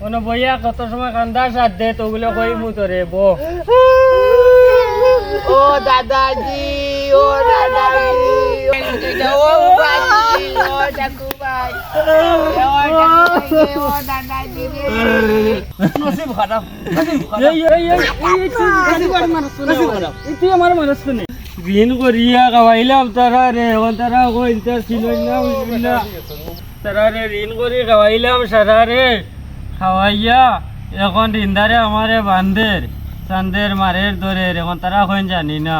কোনো বইয়া কত সময় কান্দা সাথ দে তো ওগুলো কই মু তোরে বো। ও দাদাজি ও দাদাজি ও বাজি ও ডাকু ভাই ও ডাকু ভাই ও দাদাজি। নসিব খারাপ এই এই এই এই তুই আমার মানুষ কোনে? ঋণ করিয়া খাওয়াইলাম তারা রে তারা ছিল না। বুঝলি না তারা রে ঋণ করে খাওয়াইলাম সারা রে খাওয়াইয়া এখন ঋণদারে আমারে বান্ধের চান্দের মারের ধরে এখন তারা কইন জানি না।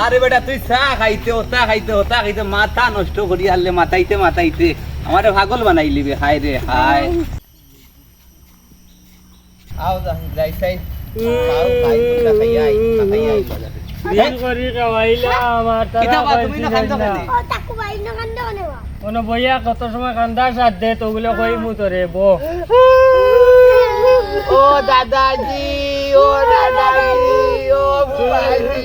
আরে বেটা তুই চা খাইতে ওতা খাইতে ওতা খাইতে মাথা নষ্ট করি হারলে মাথাইতে মাথাইতে। আমারে পাগল বানাইলি বে হায় রে হায়। আও যাই সাই খাও খাই তোমরা খাইয়া আই কিতা বইয়া সময় কান্দা সাথ দে তোগুলো কই মু তোরে বো ও দাদাজি ও দাদাজি ও বুবাজি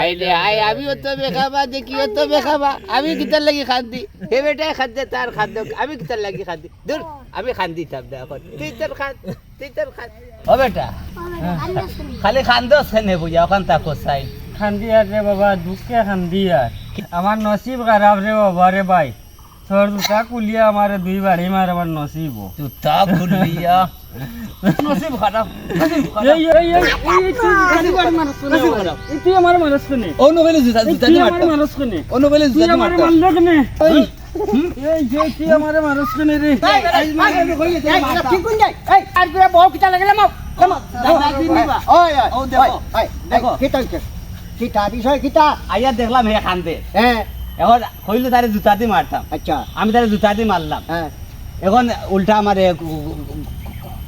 আইলে অত বেখাবা যে কি তো বেখাবা। আমি কিতার লাগি খান্দি হে বেটাই খাদ্যে তার খাদ্য, আমি কিতার লাগি খান্দি দূর আমি খান্দি দে এখন তুই তোর খান, তুই তোর খান। ও বেটা, খালি খান্দ সেনে বুঝা, ওখান তা কোসাই। খান্দি আর রে বাবা, দুঃখে খান্দি আর। আমার নসিব খারাপ রে বাবা রে ভাই। তোর দুটা কুলিয়া আমারে দুই বাড়ি মার আমার নসিব ও। তুই তা নসিব খারাপ এই এই এই এই তুই এই আমার মানুষ কোনে ও নোবেলে জুতা জুতা তুই দি আমার মারতা মানুষ কোনে ও নোবেলে জুতা দি আমার মারতা মারলো এই যে তুই আমার মানুষ কোনে রে ও দেখো দেখো কিতা বিষয় কিতা আইয়া দেখলাম হে খান্দে হ্যাঁ এখন কইলো তারে জুতা দি মারতাম। আচ্ছা। আমি তারে জুতা দি মারলাম। হ্যাঁ। এখন উল্টা আমার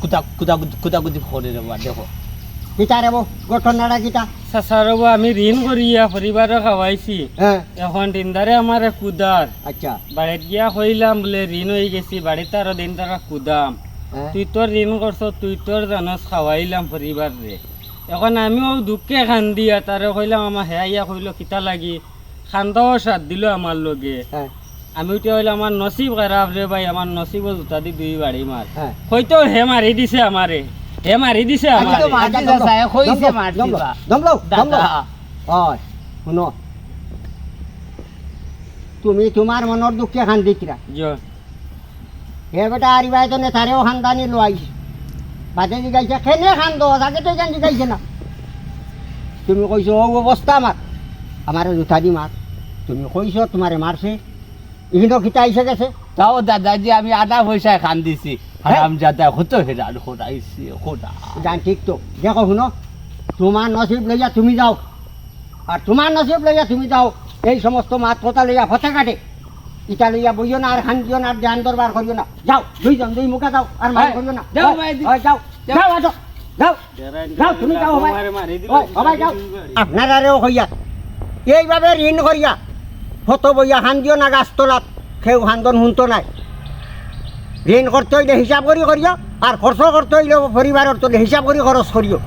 কুতা কুতা কুতাকুতি করে বাবা, দেখো। ঘটনাটা সাসারব আমি ঋণ করিয়া পরিবার খাওয়াইছি। হ্যাঁ। এখন দিনদারে আমার কুদার। আচ্ছা। বাড়িত গিয়া কইলাম বলে ঋণ হয়ে গেছি বাড়িতে আরও দিন তারা কুদাম। হ্যাঁ। তুই তোর ঋণ করছ তুই তোর জানস খাওয়াইলাম পরিবার। রে এখন আমিও দুঃখে খান্দিয়া তারে কইলাম আমার হেয়া ইয়া কইলো কিতা লাগি? খান্দাও সাথ দিল আমার লগে। হ্যাঁ। আমি উঠে হইলে আমার নসিব খারাপ রে ভাই আমার নসিব জুতা দি দুই বাড়ি মার হ্যাঁ। হয়তো হে মারি দিছে আমারে হে মারি দিছে আমারে শুনো। তুমি তোমার মনের দুঃখে খান্দিতরা জ- হে বেটা আরিবাই তো নেতারেও খানদানি লোয়াইছ বাদে জিগাইছে কেনে খান্দ? তাকে তো জান জিগাইছে না। তুমি কইছো ও অবস্থা আমার আমার জুতা দি মার। তুমি কইছো তোমারে মারছে। ইহিনো খিতা আইসে গেছে? তাও দাদাজি আমি আধা পয়সায় খান দিছি। হারাম জাদা হতো হেরান খোদাইছি খোদা। জান ঠিক তো। দেখো শুনো তোমার নসিব লইয়া তুমি যাও। আর তোমার নসিব লইয়া তুমি যাও। এই সমস্ত মাত কথা লইয়া ফতে কাটে। ইটা লইয়া বইও না আর খান্দিও না আর ধ্যান দরবার করিও না। যাও দুইজন দুই মুখা যাও আর মার করিও না। যাও ভাই, যাও যাও। যাও যাও, তুমি যাও, ভাই। আমারে মারি দিল ওই, সবাই যাও। আপনারারেও হইয়া এইভাবে ঋণ করিয়া হত বইয়া খান্দিও না গাছতলাত, সেও হান্দন শুনতো নাই। ঋণ করতে হইলে হিসাব করি করিও, আর খরচ করতে হইলে পরিবারের তো হিসাব করি খরচ করিও।